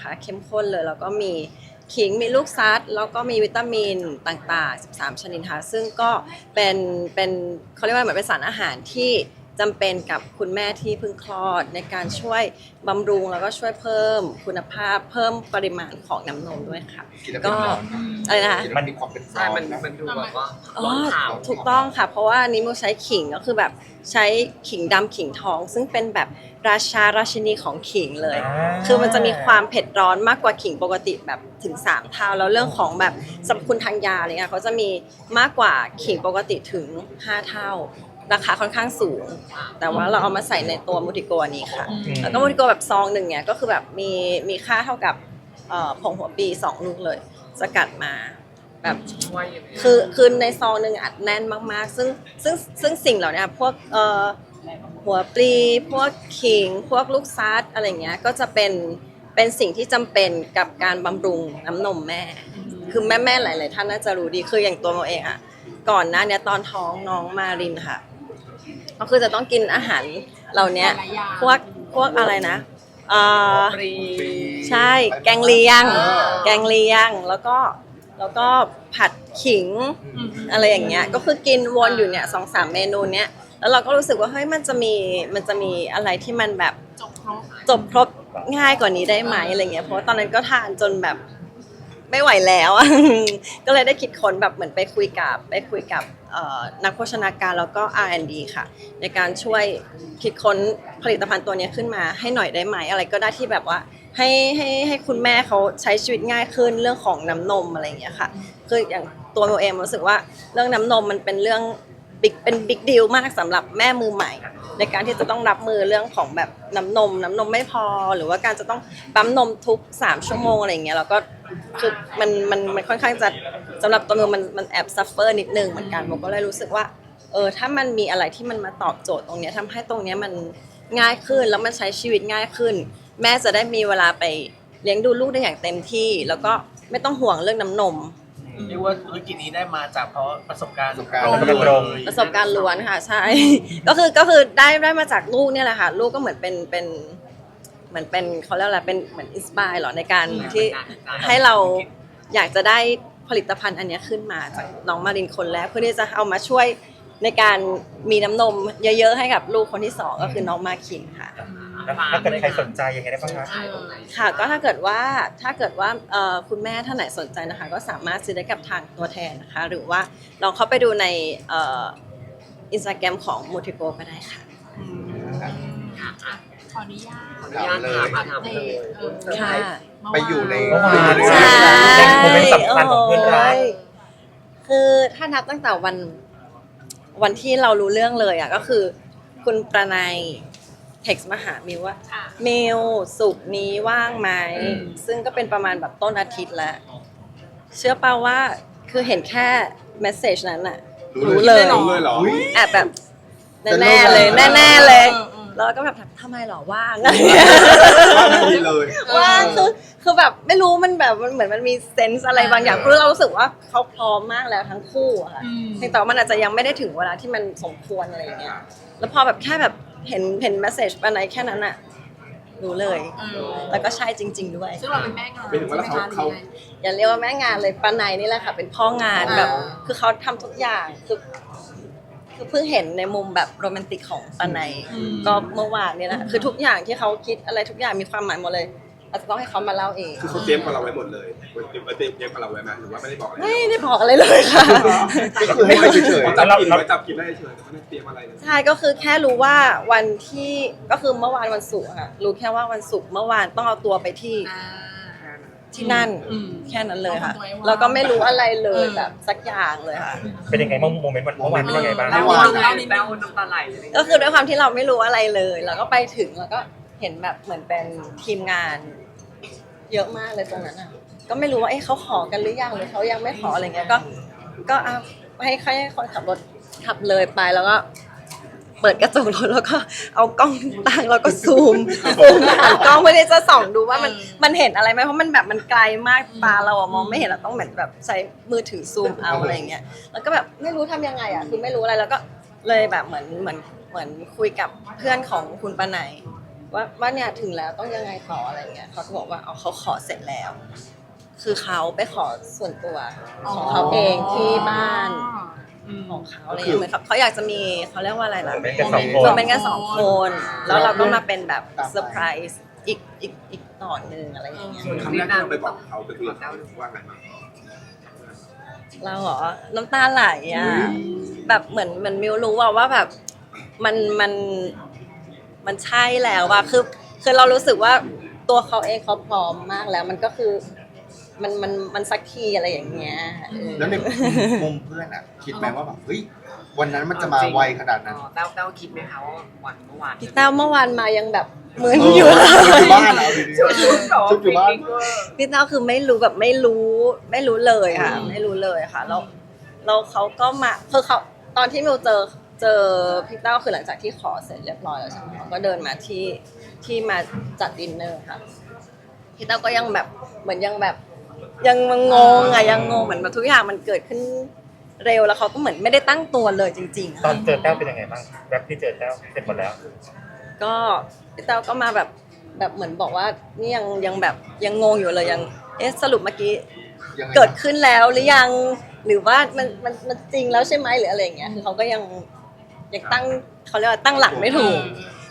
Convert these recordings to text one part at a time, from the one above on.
นะคะเข้มข้นเลยแล้วก็มีขิงมีลูกซัดแล้วก็มีวิตามินต่างๆ 13 ชนิดค่ะซึ่งก็เป็นเป็นเขาเรียกว่าเหมือนเป็นสารอาหารที่ จำเป็นกับคุณแม่ที่เพิ่งคลอดในการช่วยบำรุงแล้วก็ช่วยเพิ่มคุณภาพเพิ่มปริมาณของน้ำนมด้วยค่ะกินแล้วเป็นร้อนอะไรนะคะกินแล้วมีความเป็นร้ใช่อนมันนะมันดูแบบว่าอ๋อร้อนขาวถูกต้องค่ะ เพราะว่าอันนี้มูใช้ขิงก็คือแบบใช้ขิงดำขิงทอง ซึ่งเป็นแบบราชาราชินีของขิงเลยอ่าคือมันจะมีความเผ็ดร้อนมากกว่าขิงปกติแบบถึง 3 เท่า แล้วเรื่องของแบบสรรพคุณทางยาอะไรเงี้ยเขาจะมีมากกว่าขิงปกติถึง 5 เท่า ราคาค่อนข้างสูง แต่ว่าเราเอามาใส่ในตัวมูติโกอันนี้ค่ะ แล้วก็มูติโกแบบซองหนึ่งเนี่ยก็คือแบบมีมีค่าเท่ากับเอ่อผงหัวปีสองลูกเลย สกัดมาแบบช่วยยังไงคือคือในซองหนึ่งอัดแน่นมากๆ ซึ่งซึ่งซึ่งสิ่งเหล่านี้พวกเอ่อหัวปลีพวกขิง พวกลูกซัดอะไรเงี้ยก็จะเป็นเป็นสิ่งที่จำเป็นกับการบำรุงน้ำนมแม่ คือแม่แม่ๆหลาย ๆ ท่านน่าจะรู้ดีคืออย่างตัวโมเองอะก่อนหน้าเนี้ยตอนท้องน้องมารินค่ะ ก็คือจะต้องกินอาหารเหล่าเนี้ยหลายอย่างพวกพวกอะไรนะเอ่อฟรีใช่แกงเลียงอ่าแกงเลียงแล้วก็แล้วก็ผัดขิงอะไรอย่างเงี้ยก็คือกินวนอยู่เนี่ยสองสามเมนูเนี้ยแล้วเราก็รู้สึกว่าเฮ้ยมันจะมีมันจะมีอะไรที่มันแบบจบครบจบครบง่ายกว่านี้ได้ไหมอะไรเงี้ยเพราะว่าตอนนั้นก็ทานจนแบบไม่ไหวแล้วอะก็เลยได้คิดค้นแบบเหมือนไปคุยกับไปคุยกับเอ่อ นักโภชนาการแล้วก็ R&D ค่ะ ในการช่วยคิดค้นผลิตภัณฑ์ตัวนี้ขึ้นมาให้หน่อยได้ไหมอะไรก็ได้ที่แบบว่าให้ให้ให้คุณแม่เขาใช้ชีวิตง่ายขึ้นเรื่องของน้ำนมอะไรอย่างเงี้ยค่ะคืออย่างตัวโมเองรู้สึกว่าเรื่องน้ำนมมันเป็นเรื่องบิ๊กเป็นบิ๊กดีลมากสำหรับแม่มือใหม่ ในการที่จะต้องรับมือเรื่องของแบบน้ำนม น้ำนมไม่พอ หรือว่าการจะต้องปั๊มนมทุก 3 ชั่วโมงอะไรอย่างเงี้ยแล้วก็คือมันมันมันค่อนข้างจะสำหรับตัวโมมันมันแอบซัฟเฟอร์นิดนึงเหมือนกันโมก็เลยรู้สึกว่าเออถ้ามันมีอะไรที่มันมาตอบโจทย์ตรงเนี้ยทำให้ตรงเนี้ยมันง่ายขึ้นแล้วมันใช้ชีวิตง่ายขึ้น แม่จะได้มีเวลาไปเลี้ยงดูลูกได้อย่างเต็มที่ แล้วก็ไม่ต้องห่วงเรื่องน้ำนม เรียกว่าธุรกิจนี้ได้มาจากเพราะประสบการณ์ประสบการณ์ตรงประสบการณ์ตรงเลยประสบการณ์ล้วนค่ะ ใช่ ก็คือก็คือได้ได้มาจากลูกเนี่ยแหละค่ะ ลูกก็เหมือนเป็นเป็นเหมือนเป็นเขาเรียกอะไรเป็นเหมือนอินสปายหรอในการที่ให้เราอยากจะได้ผลิตภัณฑ์อันเนี้ยขึ้นมาจากน้องมารินคนแรกเพื่อที่จะเอามาช่วยในการมีน้ำนมเยอะๆให้กับลูกคนที่สองก็คือน้องมาคินค่ะแล้ว ถ้าเกิดใครสนใจยังไงได้บ้างคะขายตรงไหนค่ะก็ถ้าเกิดว่าถ้าเกิดว่าเอ่อคุณแม่ท่านไหนสนใจนะคะ ก็สามารถซื้อได้กับทางตัวแทนนะคะ หรือว่าลองเข้าไปดูในอินสตาแกรมของมูทิโกก็ได้ค่ะค่ะอะขออนุญาตขออนุญาตถามอาถามในเลยเออค่ะไปอยู่ในเมื่อวานใช่เป็นโมเมนต์สำคัญของเพื่อนรักโอ้ยคือถ้านับตั้งแต่วันวันที่เรารู้เรื่องเลยอะก็คือ คุณประนาย เท็กซ์มาหามิวว่าค่ะมิวสุกร์นี้ว่างไหม ซึ่งก็เป็นประมาณแบบต้นอาทิตย์แล้ว เชื่อเปล่าว่าคือเห็นแค่เมสเซจนั้นอะรู้เลยรู้เลยเหรอ แอบแบบจะรู้แน่ๆเลยเลยแน่ๆเลยเออเออแล้วก็แบบทำไมหรอว่างดีเลยว่างคือคือแบบไม่รู้มันแบบมันเหมือนมันมีเซนส์อะไรบางอย่างคือเรารู้สึกว่าเขาพร้อมมากแล้วทั้งคู่อะค่ะอืมเพียงแต่ว่ามันอาจจะยังไม่ได้ถึงเวลาที่มันสมควรอะไรอย่างเงี้ยแล้วพอแบบแค่แบบ เห็นเห็นเมสเซจไปไหนแค่นั้นอะรู้เลยเออแล้วก็ใช่จริง ๆ ด้วย ซึ่งเราเป็นแม่งานเป็นถึงว่าเขา ใช่ไหมคะเขาหรือยังไง อย่าเรียกว่าแม่งานเลยปาไนนี่แหละค่ะเป็นพ่องานอ่า แบบ คือเขาทำทุกอย่างคือคือเพิ่งเห็นในมุมแบบโรแมนติกของปาไนก็เมื่อวานนี่แหละคือทุกอย่างที่เขาคิดอะไรทุกอย่างมีความหมายหมดเลย อาจจะต้องให้เขามาเล่าเอง คือเขาเตรียมกับเราไว้หมดเลยเตรียมเตรียมเตรียมกับเราไว้ไหมหรือว่าไม่ได้บอกอะไรไม่ได้บอกอะไรเลยค่ะ ก็คือให้ไปเฉยเขาจับกินไว้จับกินได้เฉยแต่ไม่ได้เตรียมอะไรเลยใช่ก็คือแค่รู้ว่าวันที่ก็คือเมื่อวานวันศุกร์อะค่ะรู้แค่ว่าวันศุกร์เมื่อวานต้องเอาตัวไปที่อ่าที่นั่นอืมแค่นั้นเลยค่ะเอาตัวไว้ว่าแล้วก็ไม่รู้อะไรเลยอืมแบบสักอย่างเลยค่ะเป็นยังไงบ้างโมเมนต์วันเมื่อวานเป็นยังไงบ้างแต้วเล่านิดนึงแต้วน้ำตาไหลเลยก็คือด้วยความที่เราไม่รู้อะไรเลย แล้วก็ไปถึงแล้วก็ เห็นแบบเหมือนเป็นทีมงาน เยอะมากเลยตรงนั้นอะ ก็ไม่รู้ว่าเอ๊ะเขาขอกันหรือยังหรือเขายังไม่ขออะไรเงี้ยก็ ก็เอาให้ให้คนขับรถขับเลยไปแล้วก็ เปิดกระจกรถแล้วก็เอากล้องตั้งแล้วก็ซูมซูมผ่านกล้องเพื่อที่จะส่องดูว่ามันเออมันเห็นอะไรไหมเพราะมันแบบมันไกลมากตาเราอะมองไม่เห็นเราต้องเหมือนแบบใช้มือถือซูมเอาอะไรอย่างเงี้ยแล้วก็แบบไม่รู้ทำยังไงอะคือไม่รู้อะไรแล้วก็เลยแบบเหมือนเหมือนเหมือนคุยกับเพื่อนของคุณปาไหน ว่าว่าเนี่ยถึงแล้วต้องยังไงต่ออะไรเงี้ยเขาก็บอกว่าอ๋อเขาขอเสร็จแล้ว คือเขาไปขอส่วนตัวของเขาเองที่บ้านอืมของเขาอะไรเงี้ยเหมือนกับเขาอยากจะมีเขาเรียกว่าอะไรล่ะโมเมนต์กันสองคนเราเป็นกันสองคน แล้วเราก็มาเป็นแบบเซอร์ไพรส์อีกอีกอีกต่อหนึ่งอะไรอย่างเงี้ยคำแรกที่เราไปบอกเขาไปคุยกับเขาว่าไงบ้างเราเหรอ น้ำตาไหลอะ แบบเหมือนเหมือนมิวรู้ว่าว่าแบบมันมัน มันใช่แล้วอะคือคือเรารู้สึกว่าตัวเขาเองเขาพร้อมมากแล้ว มันก็คือมันมันมันสักทีอะไรอย่างเงี้ยเออ แล้วในมุมเพื่อนอะ คิดไหมว่าแบบเฮ้ยวันนั้นมันจะมาไวขนาดนั้น อ๋อแต้วแต้วคิดไหมคะว่าวันเมื่อวานพี่แต้วเมื่อวานมายังแบบมึนเอออยู่เลชุดอยู่ยบ้านอะเอาดี ชุดชุดแบบชุดอยู่บ้านปิ๊กเวอร์พี่แต้วคือไม่รู้แบบไม่รู้ไม่รู้เลยค่ะ ไม่รู้เลยค่ะแล้วแล้วเขาก็มาคือเขาตอนที่มิวเจอ เจอพี่แต้วคือหลังจากที่ขอเสร็จเรียบร้อยแล้วใช่ไหมเขาก็เดินมาที่ที่มาจัดดินเนอร์ค่ะพี่แต้วก็ยังแบบเหมือนยังแบบยังงงอะยังงงเหมือนแบบทุกอย่างมันเกิดขึ้นเร็วแล้วเขาก็เหมือนไม่ได้ตั้งตัวเลยจริงๆอะตอนเจอแต้วเป็นยังไงบ้างแรปที่เจอแต้วเสร็จหมดแล้ว ก็พี่เต้าก็มาแบบแบบเหมือนบอกว่านี่ยังยังแบบยังงงอยู่เลยยังเอ๊ะสรุปเมื่อกี้ๆยังไงเกิดขึ้นแล้วหรือยังหรือว่ามันมันมันจริงแล้วใช่ไหมหรืออะไรอย่างเงี้ยคือเขาก็ยัง ยังตั้งเขาเรียกว่าตั้งหลักไม่ถูก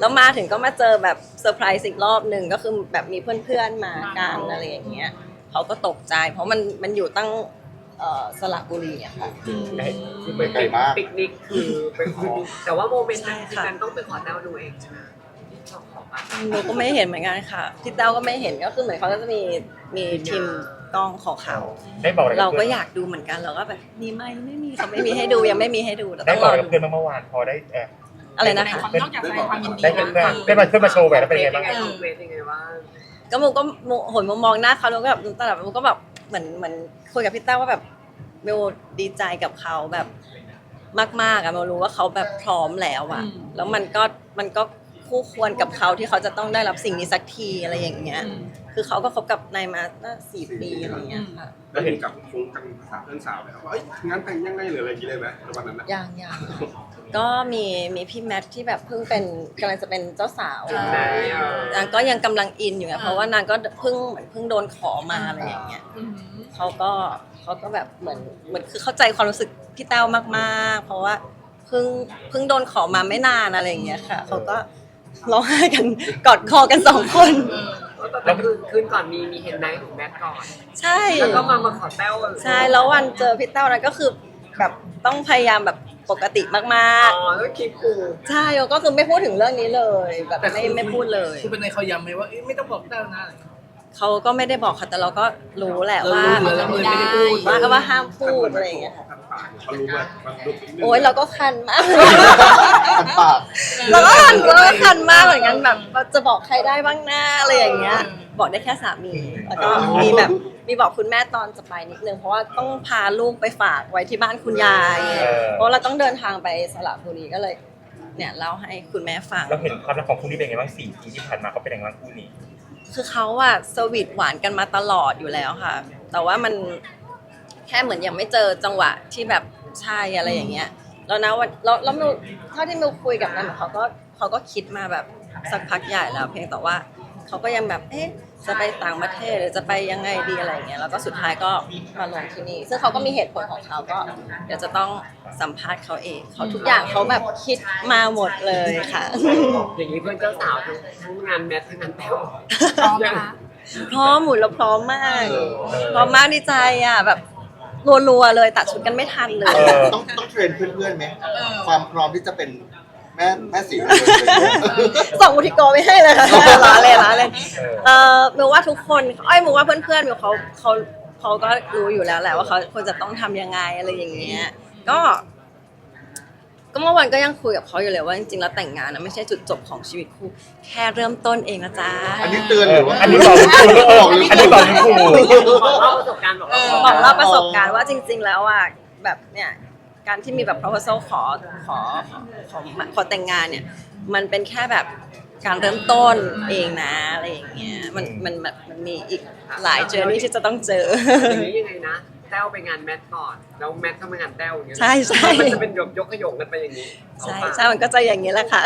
แล้วมาถึงก็มาเจอแบบเซอร์ไพรส์อีกรอบหนึ่งก็คือแบบมีเพื่อนๆมากันอะไรอย่างเงี้ยเขาก็ตกใจ เพราะมันมันอยู่ตั้งเอ่อสระบุรีอะค่ะคือไปไกลมากปิกนิกคือไปขอแต่ว่าโมเมนต์นั้นใช่คือค่ะกันต้องไปขอแต้วดูเองใช่ไหมที่ ชอบขอมาหนูก็ไม่เห็นเหมือนกันค่ะพี่เต้าก็ไม่เห็นก็คือเหมือนเขาก็จะมีมีทีมกล้องของเขา ได้บอกอะไรบเราก็พื่นอยากดูเหมือนกันเราก็แบบมีไหมไม่มีเขาไม่มีให้ดูยังไม่มีให้ดูแต่ได้ต้องบรอกออะไรกับดูเพื่อนบ้างเมื่อวานพอได้เอออะไรนะคะ นอกจากแสดงความยินดีได้เพื่อนเพื่อนได้มาเพื่อนมาโชว์แบบแล้วเป็นยังไงบ้างเออเวทยังไงบ้างก็มูก็โมโหนมมองหน้าเขาแล้วก็แบบตอนแบบมูก็แบบเหมือนเหมือนคุยกับพี่เต้าว่าแบบเมลดีใจกับเขาแบบมากๆอะเมลรู้ว่าเขาแบบพร้อมแล้วอะแล้วมันก็มันก็ คู่ควรกับเขาที่เขาจะต้องได้รับสิ่งนี้สักทีอะไรอย่างเงี้ยอืมคือเขาก็คบกับนายมาน่าสี่ปีอะไรอย่างเงี้ยค่ะแล้วเห็นกับคงกันสาวเพื่อนสาวไหมว่าเอ้ยงานแต่งยังไงหรืออะไรอย่างเงี้ยเลยไหมในวันนั้นนะ ยังยังก็มีมีพี่แมทที่แบบเพิ่งเป็นกำลังจะเป็นเจ้าสาวไหนเออนางก็ยังกำลังอินอยู่ไงเพราะว่านางก็เพิ่งเหมือนเพิ่งโดนขอมาอะไรอย่างเงี้ย อืมเขาก็เขาก็แบบเหมือนเหมือนคือเข้าใจความรู้สึกพี่แต้วมากๆ เพราะว่าเพิ่งเพิ่งโดนขอมาไม่นานอะไรอย่างเงี้ยค่ะเขาก็ ร้องไห้กันกอดคอกันสองคน แล้วคืนคืนก่อนมีมีเห็นไนท์ของแมทก่อน ใช่ แล้วก็มามาขอแต้วใช่แล้ววันเจอพี่แต้วนั้นก็คือแบบต้องพยายามแบบปกติมากอ๋อแล้วคลิปกู ๆ ใช่ก็คือไม่พูดถึงเรื่องนี้เลย แบบไม่ไม่พูดเลยคุณเป็นในเขาย้ำไหมว่าเอ๊ะไม่ต้องบอกแต้วนะอะไรอย่างเงี้ยเขาก็ไม่ได้บอกค่ะแต่เราก็รู้แหละเราว่ารู้แล้วเราเลยไม่ได้พูด ว่าว่าห้ามพูดอะไรอย่างเงี้ยค่ะ เขารู้ว่ามันลุกนิดนึงโอ๊ยเราก็คันมากกั นปาก เราก็คันเราก็คันมากเหมือนกันแบบจะบอกใครได้บ้างหน้าอะไรอย่างเงี้ย บอกได้แค่สามีแล้วก็มีแบบมีบอกคุณแม่ตอนจะไปนิดนึงเพราะว่าต้องพาลูกไปฝากไว้ที่บ้านคุณยายเออเพราะเราต้องเดินทางไปสระบุรีก็เลย เนี่ยเล่าให้คุณแม่ฟัง เราเห็นความรักของคู่นี้เป็นยังไงบ้างสี่ปีที่ผ่านมาเขาเป็นยังไงบ้างคู่นี้ คือเขาอะสวีทหวานกันมาตลอดอยู่แล้วค่ะ แต่ว่ามันแค่เหมือนยังไม่เจอจังหวะที่แบบใช่อะไรอย่างเงี้ย แล้วนะวันแล้วแล้วมิวเท่าที่มิวคุยกับนั่นเขาก็เขาก็คิดมาแบบสักพักใหญ่แล้ว เพียงแต่ว่าเขาก็ยังแบบเอ๊ะจะไปต่างประเทศหรือจะไปยังไงดีอะไรอย่างเงี้ยแล้วก็สุดท้ายก็มาลงที่นี่ ซึ่งเขาก็มีเหตุผลของเขาก็ เดี๋ยวจะต้องสัมภาษณ์เขาเองเขาทุกอย่างเขาแบบคิดมาหมดเลยค่ะ อย่างนี้เพื่อนเจ้าสาวทั้งทั้งงานแมททั้งงานแต้วพร้อมนะคะ พร้อมหมุนแล้วพร้อมมากเออพร้อมมากดีใจอะแบบ รัวๆเลยตัดชุดกันไม่ทันเลยเออต้องต้องเทรนเพื่อนๆไหมเออความพร้อมที่จะเป็นแม่แม่สีเลยอะไรอย่างเงี้ยส่งอุทิโกไม่ให้เลยค่ะล้อเล่นล้อเล่นเออเออมิวว่าทุกคนเอ้ยมิวว่าเพื่อนๆมิวเขาเขาเขาก็รู้อยู่แล้วแหละว่าเขาควรจะต้องทำยังไงอะไรอย่างเงี้ย ก็ ก็เมื่อวันก็ยังคุยกับเขาอยู่เลยว่าจริงๆแล้วแต่งงานนะไม่ใช่จุดจบของชีวิตคู่ แค่เริ่มต้นเองนะจ๊ะอันนี้เตือนหรือว่าอันนี้บอกคุณครูบอกหรืออันนี้บอกคุณครูบอกเล่าประสบการณ์บอกเล่าบอกเล่าประสบการณ์ว่าจริง ๆ แล้วอะแบบเนี่ยการที่มีแบบ proposal ขอขอขอขอขอแต่งงานเนี่ยมันเป็นแค่แบบการเริ่มต้นเองนะอะไรอย่างเงี้ยมันมันมันมันมีอีกหลายเจอร์นี่ที่จะต้องเจออย่างนี้ยังไงนะ แต้วไปงานแมทก่อนแล้วแมทก็มางานแต้วอย่างเงี้ยใช่ใช่ มันจะเป็นยกยกขยงกันไปอย่างนี้ใช่เอาปะใช่มันก็จะอย่างนี้แหละค่ะ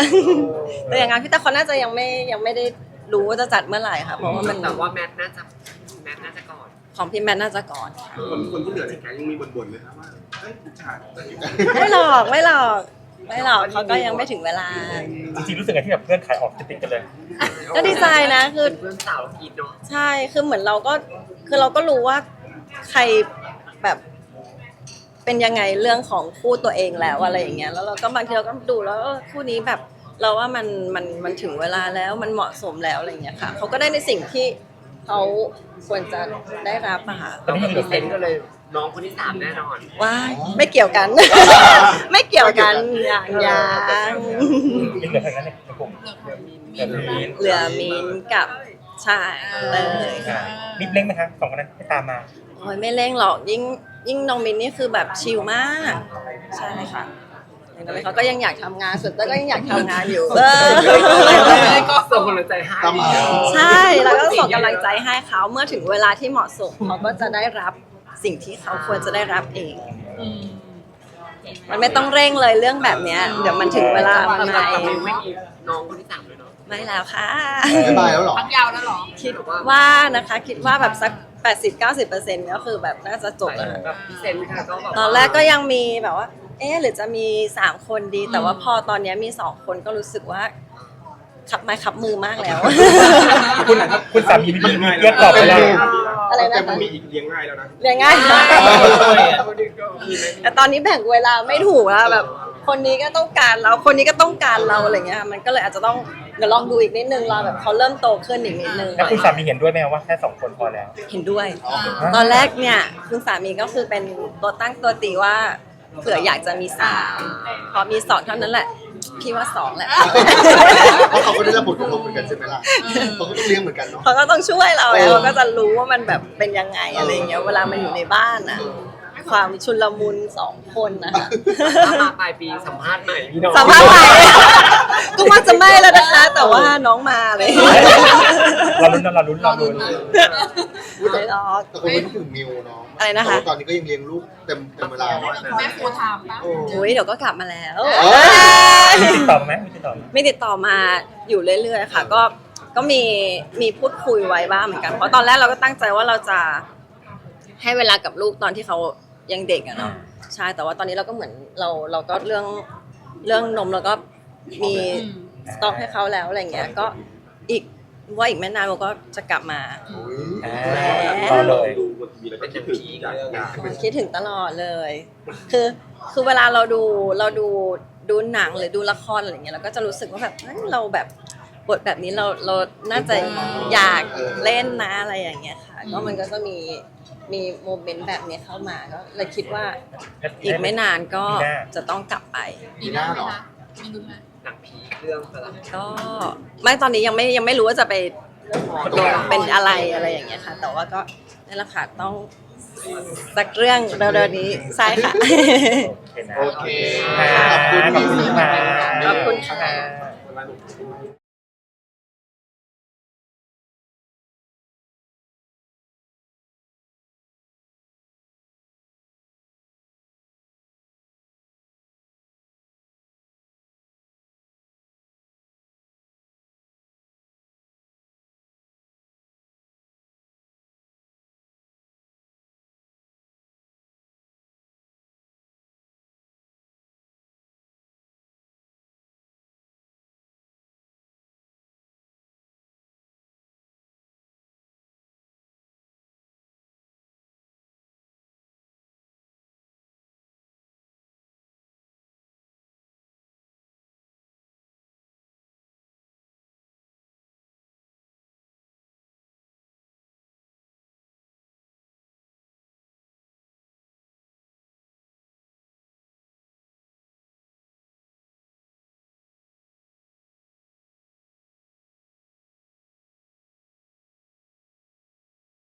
แต่อย่างงานพี่ตาเขาน่าจะยังไม่ยังไม่ได้รู้ว่าจะจัดเมื่อไหร่ค่ะเพราะว่ามันแต่ว่าแมทน่าจะแมทน่าจะก่อน ของพี่แมทน่าจะก่อนค่ะคนคนที่เหลือในแก๊งยังมีบ่นๆเลยครับว่าเฮ้ยผู้ชายไม่หรอกไม่หรอกไม่หรอกเขาก็ยังไม่ถึงเวลา จริงๆรู้สึกไงที่แบบเพื่อนขายออกติดๆกันเลย ก็ดีใจนะคือเพื่อนสาวเรากินเนาะใช่คือเหมือนเราก็คือเราก็รู้ว่าใคร แบบเป็นยังไงเรื่องของคู่ตัวเองแล้วอะไรอย่างเงี้ยแล้วเราก็บางทีเราก็ดูแล้วเออคู่นี้แบบเราว่ามันมันมันถึงเวลาแล้วมันเหมาะสมแล้วอะไรอย่างเงี้ยค่ะเขาก็ได้ในสิ่งที่เขาควรจะได้รับอะค่ะเราก็มีเซนส์ก็เลยน้องคนที่สามแน่นอน ว้ายไม่เกี่ยวกัน ไม่เกี่ยวกันอย่างอย่างมีเหลือใครนั้นเนี่ยในกลุ่มเหลือมีเหลือมีนเหลือมีนกับใช่เลยอ่ารีบเร่งไหมคะสองคนนั้นให้ตามมาโอ้ยไม่เร่งหรอกยิ่งยิ่งน้องมินนี่คือแบบชิลมาก ใช่ค่ะอย่างน้อยเขาก็ยังอยากทำงานส่วนเต้ยก็ยังอยากทำงานอยู่ เออ ก็ส่งกำลังใจให้ตามมา ใช่แล้วก็ส่งกำลังใจให้เขาเมื่อถึงเวลาที่เหมาะสมเขาก็จะได้รับสิ่งที่เขาควรจะได้รับเอง อืมมันไม่ต้องเร่งเลยเรื่องแบบเนี้ย เดี๋ยวมันถึงเวลาแต่ทำไมแต่ไม่ไม่มีน้องคนที่สามเลยเนาะไม่แล้วค่ะบ๊ายบายแล้วเหรอ พักยาวแล้วเหรอ คิดว่านะคะคิดว่าแบบสัก 80-90%ก็คือแบบน่าจะจบแล้วค่ะแบบพี่เซนค่ะก็แบบตอนแรกก็ยังมีแบบว่า เอ๊ะหรือจะมีสามคนดี แต่ว่าพอตอนเนี้ยมีสองคนก็รู้สึกว่าขับไม้ขับมือมากแล้ว คุณคุณสามีมีมีเรียกตอบไปแล้วอะไรนะแต่คะมันมีอีกเลี้ยงง่ายแล้วนะเรียนง่ายแต่ตอนนี้แบ่งเวลาไม่ถูกแล้วแบบ คนนี้ก็ต้องการเรา คนนี้ก็ต้องการเราอะไรเงี้ยมันก็เลยอาจจะต้องเดี๋ยวลองดูอีกนิดนึงรอแบบเขาเริ่มโตขึ้นอีกนิดนึง แล้วคุณสามีเห็นด้วยไหมว่าแค่สองคนพอแล้ว เห็นด้วย ตอนแรกเนี่ยคุณสามีก็คือเป็นตัวตั้งตัวตีว่าเผื่ออยากจะมีสามพอมีสองเท่านั้นแหละ พี่ว่าสองแหละ เพราะเขาก็ได้รับผลกระทบเหมือนกันใช่ไหมล่ะเขาก็ต้องเลี้ยงเหมือนกันเนาะ เขาก็ต้องช่วยเราแล้วเขาก็จะรู้ว่ามันแบบเป็นยังไงอะไรอย่างเงี้ย เวลามันอยู่ในบ้านอะ ความชุลมุนสองคนนะคะถ้ามาปลายปีสัมภาษณ์ใหม่พี่น้องสัมภาษณ์ใหม่ก็ว่าจะไม่แล้วนะคะ แต่ว่าน้องมาเลยเราลุ้นเราลุ้นเราลุ้นไม่หรอกแต่คนนี้ก็ถึงมิวเนาะอะไรนะคะแต่ว่าตอนนี้ก็ยังเลี้ยงลูกเต็มเต็มเวลาแม่ฟูลไทม์ปะโอ้อุ้ยเดี๋ยวก็กลับมาแล้วเอ้มีติดต่อมาไหมมีติดต่อมาไม่ติดต่อมาอยู่เรื่อยๆค่ะ ก็ก็มีมีพูดคุยไว้บ้างเหมือนกันเพราะตอนแรกเราก็ตั้งใจว่าเราจะให้เวลากับลูกตอนที่เขา ยังเด็กอะเนาะใช่แต่ว่าตอนนี้เราก็เหมือนเราเราก็เรื่องเรื่องนมเราก็มีสต็อกให้เขาแล้วอะไรเงี้ยก็อีกว่าอีกไม่นานเราก็จะกลับมาโหอ่ารอเลยดูบนทีวีแล้วก็คิดถึงอยากอยากคิดถึงตลอดเลย คือคือเวลาเราดูเราดูดูหนังหรือดูละครอะไรเงี้ยเราก็จะรู้สึกว่าแบบเฮ้ยเราแบบบทแบบนี้เราเราน่าจะอยากเล่นนะอะไรอย่างเงี้ยค่ะก็มันก็จะมี มีโมเมนต์แบบนี้เข้ามาก็เลยคิดว่าอีกไม่นานก็จะต้องกลับไปมีหน้าเหรอ มีลุ้นไหมหนังผีเรื่องอะไรก็ไม่ตอนนี้ยังไม่ยังไม่รู้ว่าจะไปเป็นอะไรอะไรอย่างเงี้ยค่ะ แต่ว่าก็นั่นแหละค่ะต้องสักเรื่องเร็วๆนี้ใช่ค่ะ โอเคนะโอเคขอบคุณค่ะขอบคุณค่ะเวลาหนู